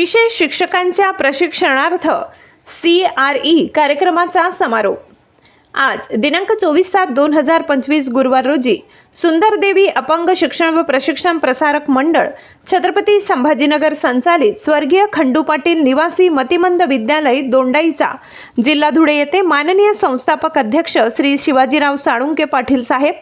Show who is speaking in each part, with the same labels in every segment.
Speaker 1: विशेष शिक्षकांच्या प्रशिक्षणार्थ C R E कार्यक्रमाचा समारोप. आज दिनांक चोवीस सात दोन हजार पंचवीस गुरुवार रोजी सुंदरदेवी अपंग शिक्षण व प्रशिक्षण प्रसारक मंडळ छत्रपती संभाजीनगर संचालित स्वर्गीय खंडू पाटील निवासी मतिमंद विद्यालय दोंडाईचा जिल्हा धुळे येथे माननीय संस्थापक अध्यक्ष श्री शिवाजीराव साळुंके पाटील साहेब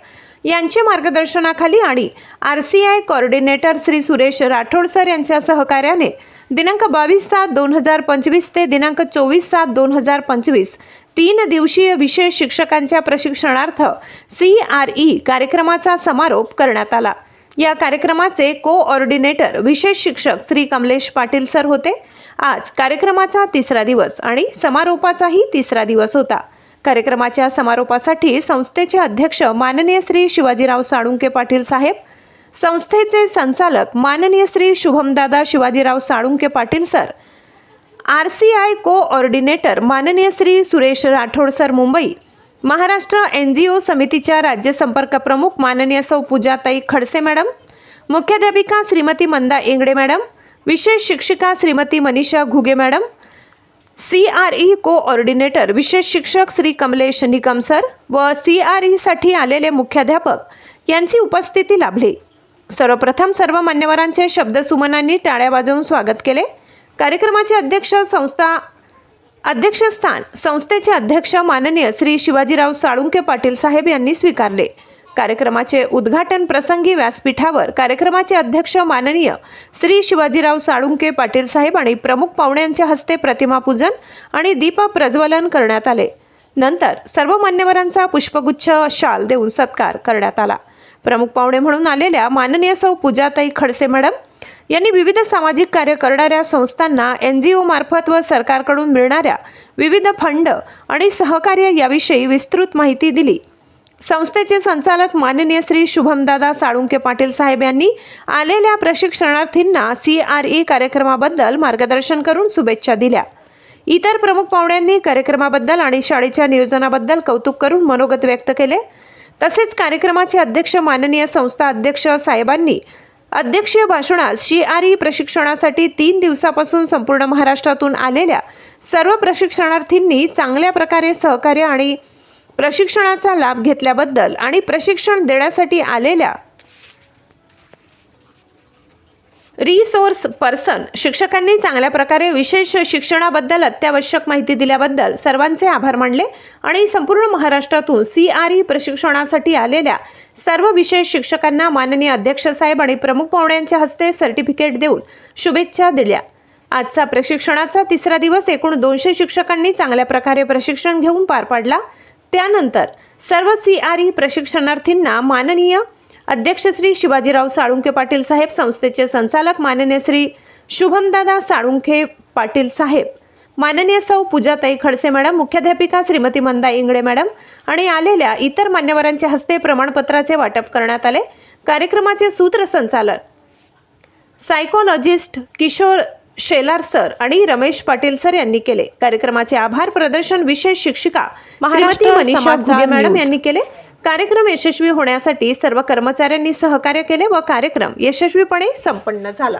Speaker 1: यांच्या मार्गदर्शनाखाली आणि R C I coordinator Shri Suresh Rathod sir यांच्या सहकार्याने दिनांक बावीस सात दोन हजार पंचवीस ते दिनांक चोवीस सात दोन हजार पंचवीस तीन दिवसीय विशेष शिक्षकांच्या प्रशिक्षणार्थ सी आर ई कार्यक्रमाचा समारोप करण्यात आला. या कार्यक्रमाचे कोऑर्डिनेटर विशेष शिक्षक श्री कमलेश पाटील सर होते. आज कार्यक्रमाचा तिसरा दिवस आणि समारोपाचाही तिसरा दिवस होता. कार्यक्रमाच्या समारोपासाठी संस्थेचे अध्यक्ष माननीय श्री शिवाजीराव साळुंके पाटील साहेब संस्थेचे संचालक माननीय Shri Shubhamdada Shivajirao Salunke Patil sir R C I coordinator माननीय Shri Suresh Rathod sir Mumbai Maharashtra N G O समितीच्या राज्य संपर्क प्रमुख माननीय सौ पूजाताई खडसे मॅडम मुख्याध्यापिका श्रीमती मंदा इंगडे मॅडम विशेष शिक्षिका Shrimati Manisha Ghuge madam C R E coordinator विशेष शिक्षक श्री कमलेश निकम सर व सी आर ईसाठी आलेले मुख्याध्यापक यांची उपस्थिती लाभली. सर्वप्रथम सर्व मान्यवरांचे शब्दसुमनांनी टाळ्या वाजवून स्वागत केले. कार्यक्रमाचे अध्यक्ष संस्था अध्यक्षस्थान संस्थेचे अध्यक्ष माननीय श्री शिवाजीराव साळुंके पाटील साहेब यांनी स्वीकारले. कार्यक्रमाचे उद्घाटन प्रसंगी व्यासपीठावर कार्यक्रमाचे अध्यक्ष माननीय श्री शिवाजीराव साळुंके पाटील साहेब आणि प्रमुख पाहुण्यांच्या हस्ते प्रतिमापूजन आणि दीप प्रज्वलन करण्यात आले. नंतर सर्व मान्यवरांचा पुष्पगुच्छ शाल देऊन सत्कार करण्यात आला. प्रमुख पाहुणे म्हणून आलेल्या माननीय सौ पूजाताई खडसे मॅडम यांनी विविध सामाजिक कार्य करणाऱ्या संस्थांना एन जी ओ मार्फत व सरकारकडून मिळणाऱ्या विविध फंड आणि सहकार्य याविषयी विस्तृत माहिती दिली. संस्थेचे संचालक माननीय श्री शुभमदादा साळुंके पाटील साहेब यांनी आलेल्या प्रशिक्षणार्थींना सी आर ई कार्यक्रमाबद्दल मार्गदर्शन करून शुभेच्छा दिल्या. इतर प्रमुख पाहुण्यांनी कार्यक्रमाबद्दल आणि शाळेच्या नियोजनाबद्दल कौतुक करून मनोगत व्यक्त केले. तसेच कार्यक्रमाचे अध्यक्ष माननीय संस्था अध्यक्ष साहेबांनी अध्यक्षीय भाषणात सी आर ई प्रशिक्षणासाठी तीन दिवसापासून संपूर्ण महाराष्ट्रातून आलेल्या सर्व प्रशिक्षणार्थींनी चांगल्या प्रकारे सहकार्य आणि प्रशिक्षणाचा लाभ घेतल्याबद्दल आणि प्रशिक्षण देण्यासाठी आलेल्या रिसोर्स पर्सन शिक्षकांनी चांगल्या प्रकारे विशेष शिक्षणाबद्दल अत्यावश्यक माहिती दिल्याबद्दल सर्वांचे आभार मानले आणि संपूर्ण महाराष्ट्रातून सी आर ई प्रशिक्षणासाठी आलेल्या सर्व विशेष शिक्षकांना माननीय अध्यक्ष साहेब आणि प्रमुख पाहुण्यांच्या हस्ते सर्टिफिकेट देऊन शुभेच्छा दिल्या. आजचा प्रशिक्षणाचा तिसरा दिवस एकूण दोनशे शिक्षकांनी चांगल्या प्रकारे प्रशिक्षण घेऊन पार पाडला. त्यानंतर सर्व सी आर ई प्रशिक्षणार्थींना माननीय अध्यक्ष श्री शिवाजीराव साळुंखे पाटील साहेब संस्थेचे संचालक माननीय श्री शुभमदादा साळुंखे पाटील साहेब माननीय सौ पूजाताई खडसे मॅडम मुख्याध्यापिका श्रीमती मंदा इंगळे मॅडम आणि आलेल्या इतर मान्यवरांच्या हस्ते प्रमाणपत्राचे वाटप करण्यात आले. कार्यक्रमाचे सूत्रसंचालन. सायकोलॉजिस्ट किशोर शेलार सर आणि रमेश पाटील सर यांनी केले. कार्यक्रमाचे आभार प्रदर्शन विशेष शिक्षिका श्रीमती मनीषा घुगे मॅडम. यांनी केले. कार्यक्रम यशस्वी होण्यासाठी सर्व कर्मचाऱ्यांनी सहकार्य केले व कार्यक्रम यशस्वीपणे संपन्न झाला.